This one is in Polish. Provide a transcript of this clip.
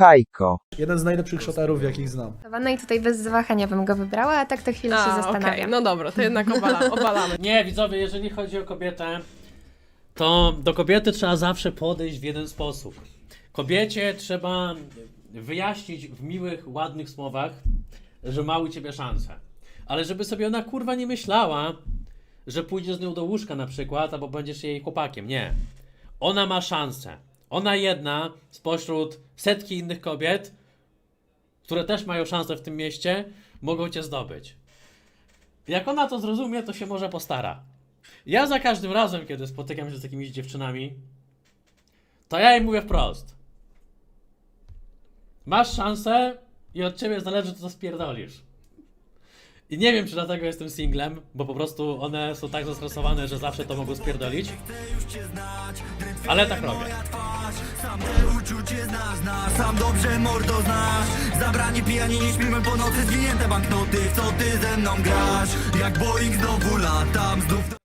Hajko. Jeden z najlepszych szotarów, jakich znam. No i tutaj bez zawahania bym go wybrała, a tak to chwilę się A, okej, zastanawiam. no dobra, to jednak obala, obalamy. Nie, widzowie, jeżeli chodzi o kobietę, to do kobiety trzeba zawsze podejść w jeden sposób. Kobiecie trzeba wyjaśnić w miłych, ładnych słowach, że ma u ciebie szansę. Ale żeby sobie ona kurwa nie myślała, że pójdziesz z nią do łóżka na przykład, albo będziesz jej chłopakiem. Nie. Ona ma szansę. Ona jedna spośród setki innych kobiet, które też mają szansę w tym mieście, mogą cię zdobyć. Jak ona to zrozumie, to się może postara. Ja za każdym razem, kiedy spotykam się z takimiś dziewczynami, to ja im mówię wprost. Masz szansę i od ciebie zależy, co spierdolisz. I nie wiem, czy dlatego jestem singlem, bo po prostu one są tak zestresowane, że zawsze to mogą spierdolić. Ale tak robię. Uczucie znasz, Sam dobrze mordo znasz. Zabrani pijani nie śpimy po nocy. Zwinięte banknoty, co ty ze mną grasz? Jak Boeing znowu latam Znów